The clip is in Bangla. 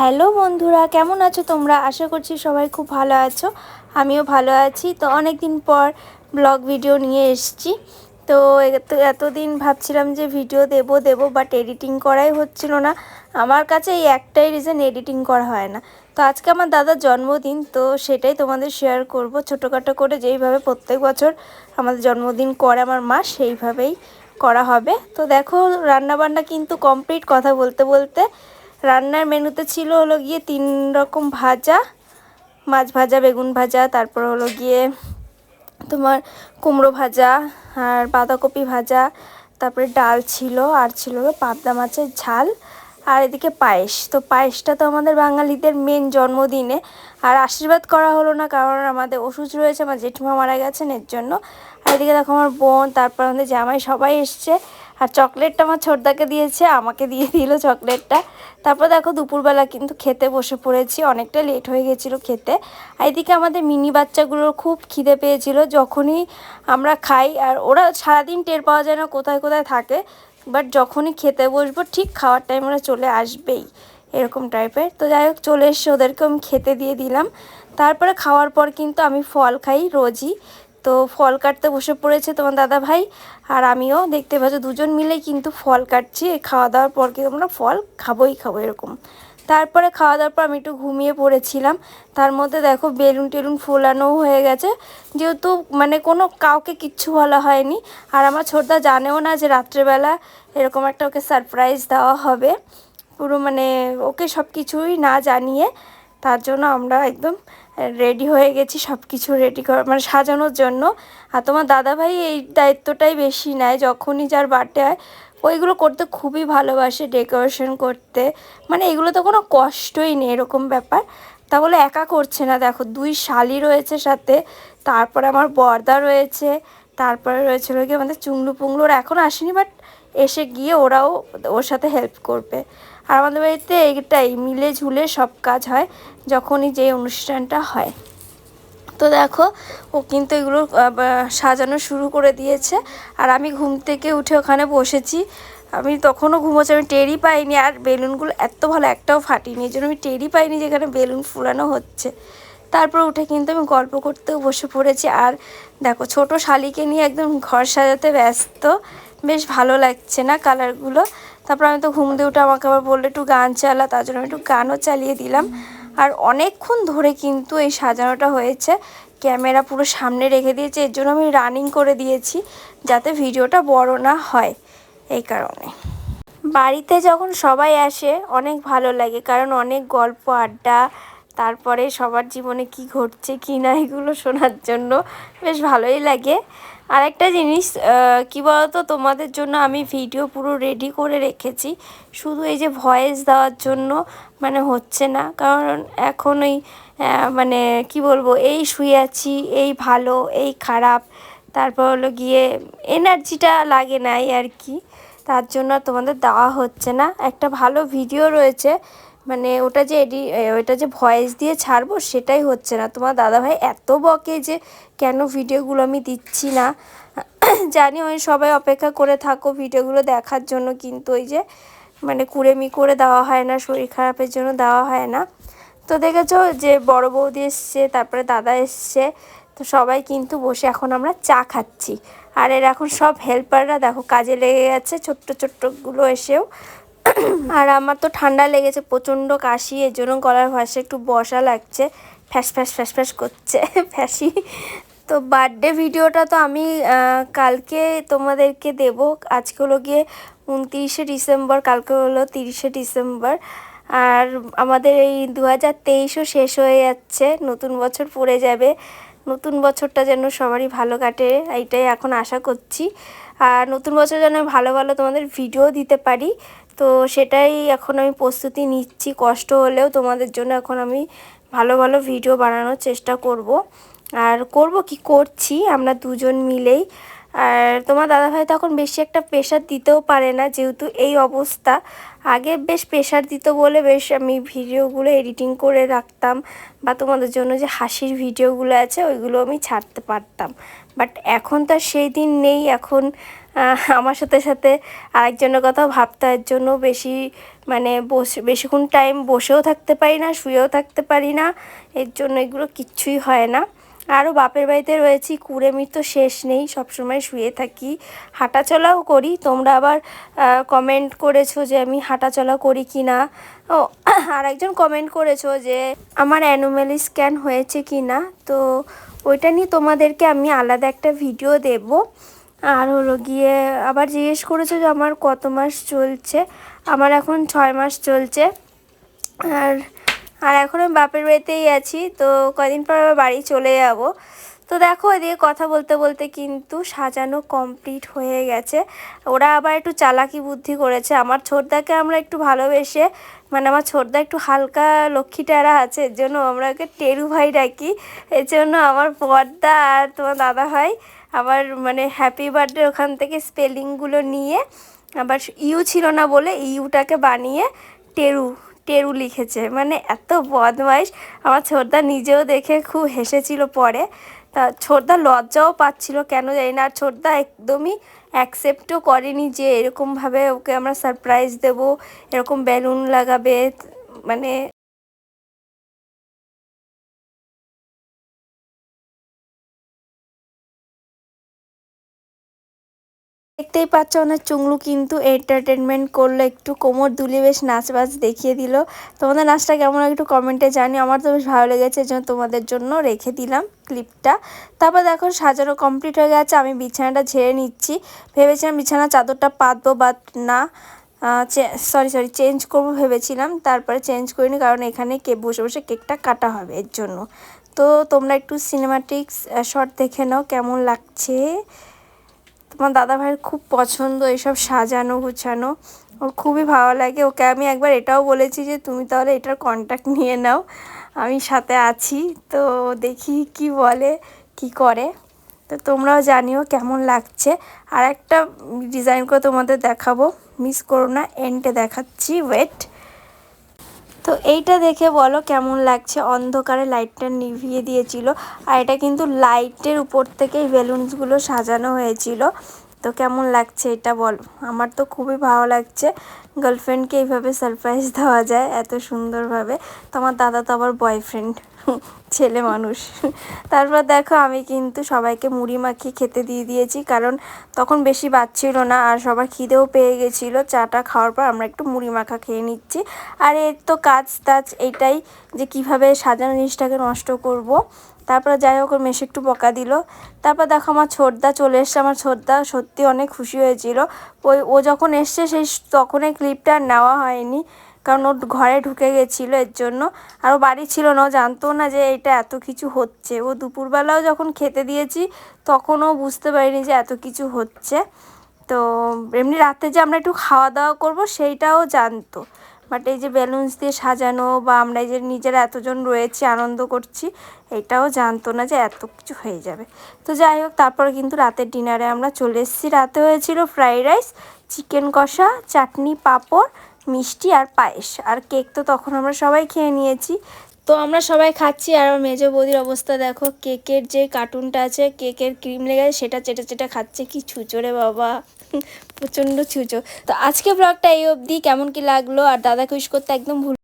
হ্যালো বন্ধুরা, কেমন আছো তোমরা? আশা করছি সবাই খুব ভালো আছো। আমিও ভালো আছি। তো অনেক দিন পর ব্লগ ভিডিও নিয়ে এসেছি। তো এত, এতদিন ভাবছিলাম যে ভিডিও দেব দেব বাট এডিটিং করাই হচ্ছিল না। আমার কাছে এই একটাই রিজন এডিটিং করা হয় না। তো আজকে আমার দাদার জন্মদিন, তো সেটাই তোমাদের শেয়ার করব। ছোটোখাটো করে যেইভাবে প্রত্যেক বছর আমাদের জন্মদিন করে আমার মা, সেইভাবেই করা হবে। তো দেখো, রান্নাবান্না কিন্তু কমপ্লিট কথা বলতে বলতে রান্নার মেনুতে ছিল হলো গিয়ে তিন রকম ভাজা, মাছ ভাজা, বেগুন ভাজা, তারপর হলো গিয়ে তোমার কুমড়ো ভাজা আর বাঁধাকপি ভাজা, তারপরে ডাল ছিল, আর ছিল পাবদা মাছের ঝাল। আর এদিকে পায়েস। তো পায়েসটা তো আমাদের বাঙালিদের মেন জন্মদিনে। আর আশীর্বাদ করা হলো না, কারণ আমাদের ওষুধ রয়েছে, আমার জেঠিমা মারা গেছেন এর জন্য। আর এদিকে দেখো আমার বোন, তারপর আমাদের জামাই, সবাই এসছে। আর চকলেটটা আমার ছোটদাকে দিয়েছে, আমাকে দিয়ে দিল চকলেটটা। তারপর দেখো দুপুরবেলা কিন্তু খেতে বসে পড়েছি, অনেকটা লেট হয়ে গেছিল খেতে। আর এদিকে আমাদের মিনি বাচ্চাগুলোর খুব খিদে পেয়েছিল, যখনই আমরা খাই। আর ওরা সারাদিন টের পাওয়া যায় না কোথায় কোথায় থাকে। বাট যখনই খেতে বসবো, ঠিক খাওয়ার টাইম ওরা চলে আসবেই, এরকম টাইপের তো যাই হোক, চলে এসে ওদেরকে আমি খেতে দিয়ে দিলাম। তারপরে খাওয়ার পর কিন্তু আমি ফল খাই রোজই। তো ফল কাটতে বসে পড়েছে তোমার দাদা ভাই আর আমিও। দেখতে পাচ্ছ, দুজন মিলে কিন্তু ফল কাটছি। খাওয়া দাওয়ার পর কিন্তু আমরা ফল খাবোই খাব, এরকম। তারপরে খাওয়া দাওয়ার পর আমি একটু ঘুমিয়ে পড়েছিলাম। তার মধ্যে দেখো বেলুন টেলুন ফোলানো হয়ে গেছে। যেহেতু মানে কোনো কাউকে কিচ্ছু বলা হয়নি। আর আমার ছোটদা জানেও না যে রাত্রেবেলা এরকম একটা ওকে সারপ্রাইজ দেওয়া হবে। পুরো মানে ওকে সব কিছুই না জানিয়ে তার জন্য আমরা একদম রেডি হয়ে গেছি সব কিছু রেডি করা মানে সাজানোর জন্য। আর তোমার দাদাভাই এই দায়িত্বটাই বেশি নেয়, যখনই যার বার্থডে হয়। ওইগুলো করতে খুবই ভালোবাসে ডেকোরেশন করতে। মানে এগুলো তো কোনো কষ্টই নেই, এরকম ব্যাপার। তা বলে একা করছে না, দেখো দুই শালি রয়েছে সাথে, তারপরে আমার বর্দা রয়েছে, তারপরে রয়েছে কি আমাদের চুংলু পুংলু ওরা এখন আসেনি বাট এসে গিয়ে ওরাও ওর সাথে হেল্প করবে। আর আমাদের বাড়িতে এইটাই, মিলে ঝুলে সব কাজ হয় যখনই যে অনুষ্ঠানটা হয়। তো দেখো, ও কিন্তু এগুলো সাজানো শুরু করে দিয়েছে। আর আমি ঘুম থেকে উঠে ওখানে বসেছি। আমি তখনও ঘুমোচ্ছি, আমি টেরই পাইনি। আর বেলুনগুলো এত ভালো, একটাও ফাটিনি। এই জন্য আমি টেরই পাইনি যেখানে বেলুন ফুলানো হচ্ছে। তারপর উঠে কিন্তু আমি গল্প করতেও বসে পড়েছি। আর দেখো, ছোট শালিকে নিয়ে একদম ঘর সাজাতে ব্যস্ত। বেশ ভালো লাগছে না কালারগুলো তারপর আমি তো ঘুম দিয়ে উঠে আমাকে আবার বলল, একটু গান চালা। তার জন্য আমি একটু গানও চালিয়ে দিলাম। আর অনেকক্ষণ ধরে কিন্তু এই সাজানোটা হয়েছে। ক্যামেরা পুরো সামনে রেখে দিয়েছে। এর জন্য আমি রানিং করে দিয়েছি যাতে ভিডিওটা বড় না হয় এই কারণে। বাড়িতে যখন সবাই আসে, অনেক ভালো লাগে। কারণ অনেক গল্প, আড্ডা তারপরে সবার জীবনে কি ঘটছে, কি না, এগুলো শোনার জন্য বেশ ভালোই লাগে। আর একটা জিনিস কী বলতো, তোমাদের জন্য আমি ভিডিও পুরো রেডি করে রেখেছি। শুধু এই যে ভয়েস দেওয়ার জন্য মানে হচ্ছে না, কারণ এখন ওই মানে কি বলব, এই শুয়ে আছি, এই ভালো, এই খারাপ, তারপর হলো গিয়ে এনার্জিটা লাগে নাই আর কি। তার জন্য তোমাদের দেওয়া হচ্ছে না। একটা ভালো ভিডিও রয়েছে মানে ওটা যে এডি ওইটা যে ভয়েস দিয়ে ছাড়বো সেটাই হচ্ছে না। তোমার দাদাভাই এত বকে যে কেন ভিডিওগুলো আমি দিচ্ছি না। জানি ওই সবাই অপেক্ষা করে থাকো ভিডিওগুলো দেখার জন্য, কিন্তু ওই যে মানে কুড়েমি করে দেওয়া হয় না, শরীর খারাপের জন্য দেওয়া হয় না। তো দেখেছ যে বড় বৌদি এসছে, তারপরে দাদা এসছে, তো সবাই কিন্তু বসে এখন আমরা চা খাচ্ছি। আর এর এখন সব হেল্পাররা দেখো কাজে লেগে গেছে ছোট্ট ছোট্টগুলো এসেও। আর আমার তো ঠান্ডা লেগেছে, প্রচণ্ড কাশি, এর জন্য গলার ভাষা একটু বসা লাগছে। ফ্যাস ফ্যাস ফ্যাস ফ্যাস করছে, ফ্যাসি। তো বার্থডে ভিডিওটা তো আমি কালকে তোমাদেরকে দেব। আজকে হলো গিয়ে উনতিরিশে ডিসেম্বর, কালকে হলো তিরিশে ডিসেম্বর। আর আমাদের এই দু হাজার তেইশও শেষ হয়ে যাচ্ছে, নতুন বছর পড়ে যাবে। নতুন বছরটা যেন সবারই ভালো কাটে, এইটাই এখন আশা করছি। আর নতুন বছর যেন ভালো ভালো তোমাদের ভিডিও দিতে পারি। তো সেটাই এখন আমি প্রস্তুতি নিচ্ছি। কষ্ট হলেও তোমাদের জন্য এখন আমি ভালো ভালো ভিডিও বানানোর চেষ্টা করব। আর করব কি করছি, আমরা দুজন মিলেই। আর তোমার দাদাভাই তখন বেশি একটা প্রেশার দিতেও পারে না, যেহেতু এই অবস্থা। আগে বেশ প্রেশার দিত বলে বেশ আমি ভিডিওগুলো এডিটিং করে রাখতাম বা তোমাদের জন্য যে হাসির ভিডিওগুলো আছে, ওইগুলো আমি ছাড়তে পারতাম। বাট এখন তো সেই দিন নেই, এখন আমার সাথে সাথে আরেকজনের কথাও ভাবতে জন্য বেশি মানে বসে, বেশিক্ষণ টাইম বসেও থাকতে পারি না, শুয়েও থাকতে পারি না। এর জন্য এগুলো কিচ্ছুই হয় না। আরও বাপের বাড়িতে রয়েছি কুড়েমির তো শেষ নেই, সবসময় শুয়ে থাকি। হাঁটাচলাও করি, তোমরা আবার কমেন্ট করেছ যে আমি হাঁটাচলা করি কি না ও আর একজন কমেন্ট করেছ যে আমার অ্যানোমালি স্ক্যান হয়েছে কি না তো ওইটা নিয়ে তোমাদেরকে আমি আলাদা একটা ভিডিও দেবো। আর হলো গিয়ে আবার জিজ্ঞেস করেছ যে আমার কত মাস চলছে? আমার এখন ছয় মাস চলছে। আর আর এখন আমি বাপের বাড়িতেই আছি, তো কদিন পর আবার বাড়ি চলে যাব। তো দেখো এদিকে কথা বলতে বলতে কিন্তু সাজানো কমপ্লিট হয়ে গেছে। ওরা আবার একটু চালাকি বুদ্ধি করেছে। আমার ছোটদাকে আমরা একটু ভালোবেসে মানে আমার ছোটদা একটু হালকা লক্ষ্মী লক্ষ্মীটারা আছে, এর জন্য আমরা ওকে টেরু ভাই ডাকি। এর জন্য আমার পর্দা আর তোমার দাদা ভাই আবার মানে হ্যাপি বার্থডে ওখান থেকে স্পেলিংগুলো নিয়ে, আবার ইউ ছিল না বলে ইউটাকে বানিয়ে টেরু টেরু লিখেছে। মানে এত বদমাইশ। আমার ছোটদা নিজেও দেখে খুব হেসেছিল পরে। তা ছোটদা লজ্জাও পাচ্ছিল, কেন জানি না। আর ছোটদা একদমই অ্যাকসেপ্টও করেনি যে এরকমভাবে ওকে আমরা সারপ্রাইজ দেব, এরকম বেলুন লাগাবে। মানে দেখতেই পাচ্ছ ওনার চুংলু কিন্তু এন্টারটেনমেন্ট করল, একটু কোমর দুলে বেশ নাচ বাজ দেখিয়ে দিল। তোমাদের নাচটা কেমন একটু কমেন্টে জানি আমার তো বেশ ভালো লেগেছে জন্য তোমাদের জন্য রেখে দিলাম ক্লিপটা তারপর দেখো, সাজানো কমপ্লিট হয়ে গেছে, আমি বিছানাটা ঝেড়ে নিচ্ছি। ভেবেছিলাম বিছানা চাদরটা পাতবো বা না সরি সরি চেঞ্জ করব ভেবেছিলাম, তারপরে চেঞ্জ করিনি, কারণ এখানে কে, বসে বসে কেকটা কাটা হবে এর জন্য। তো তোমরা একটু সিনেমাটিক্স শর্ট দেখে নাও, কেমন লাগছে? তোমার দাদা ভাইয়ের খুব পছন্দ এসব সাজানো গুছানো। ওর খুবই ভালো লাগে। ওকে আমি একবার এটাও বলেছি যে, তুমি তাহলে এটার কন্ট্যাক্ট নিয়ে নাও। আমি সাথে আছি। তো দেখি কি বলে, কি করে। তো তোমরাও জানিও কেমন লাগছে। আর একটা ডিজাইন করে তোমাদের দেখাবো। মিস করো না এন্ডে দেখাচ্ছি। ওয়েট তো এইটা দেখে বলো কেমন লাগছে? অন্ধকারে লাইটটা নিভিয়ে দিয়েছিল। আর এটা কিন্তু লাইটের উপর থেকেই বেলুনসগুলো সাজানো হয়েছিল। তো কেমন লাগছে এটা বল? আমার তো খুবই ভালো লাগছে। গার্লফ্রেন্ডকে এইভাবে সারপ্রাইজ দেওয়া যায় এত সুন্দরভাবে। তোমার দাদা তো আবার বয়ফ্রেন্ড ছেলে মানুষ। তারপর দেখো আমি কিন্তু সবাইকে মুড়ি মাখিয়ে খেতে দিয়ে দিয়েছি, কারণ তখন বেশি বাচ্ছিল না আর সবার খিদেও পেয়ে গেছিল। চাটা খাওয়ার পর আমরা একটু মুড়ি মাখা খেয়ে নিচ্ছি। আর এর তো কাজ টাজ এটাই যে কীভাবে সাজানো জিনিসটাকে নষ্ট করব। তারপর যাই হোক, ওর মেশে একটু বকা দিল। তারপর দেখো আমার ছোটদা চলে এসছে। আমার ছোটদা সত্যি অনেক খুশি হয়েছিল। ওই, ও যখন এসছে, সেই তখন এই ক্লিপটা নেওয়া হয়নি। কারণ ওর ঘরে ঢুকে গেছিল, এর জন্য। আর ও বাড়ি ছিল না, ও জানতো না যে এটা এত কিছু হচ্ছে। ও দুপুরবেলাও যখন খেতে দিয়েছি, তখনও বুঝতে পারিনি যে এত কিছু হচ্ছে। তো এমনি রাতে যে আমরা একটু খাওয়া দাওয়া করব, সেইটাও জানতো। বাট এই যে বেলুনস দিয়ে সাজানো বা আমরা এই যে নিজেরা এতজন রয়েছি, আনন্দ করছি, এটাও জানতো না যে এত কিছু হয়ে যাবে। তো যাই হোক, তারপর কিন্তু রাতের ডিনারে আমরা চলে এসেছি। রাতে হয়েছিল ফ্রাইড রাইস, চিকেন কষা, চাটনি, পাঁপড় মিষ্টি আর পায়েস। আর কেক তো তখন আমরা সবাই খেয়ে নিয়েছি। তো আমরা সবাই খাচ্ছি আর আমার মেজো বৌদির অবস্থা দেখো, কেকের যে কার্টুনটা আছে, কেকের ক্রিম লেগে সেটা চেটা চেটা খাচ্ছে। কি ছুঁচো রে বাবা। প্রচণ্ড ছুচো। তো আজকে ব্লগটা এই অবধি। কেমন কি লাগল? আর দাদা খুশ করতে একদম ভুল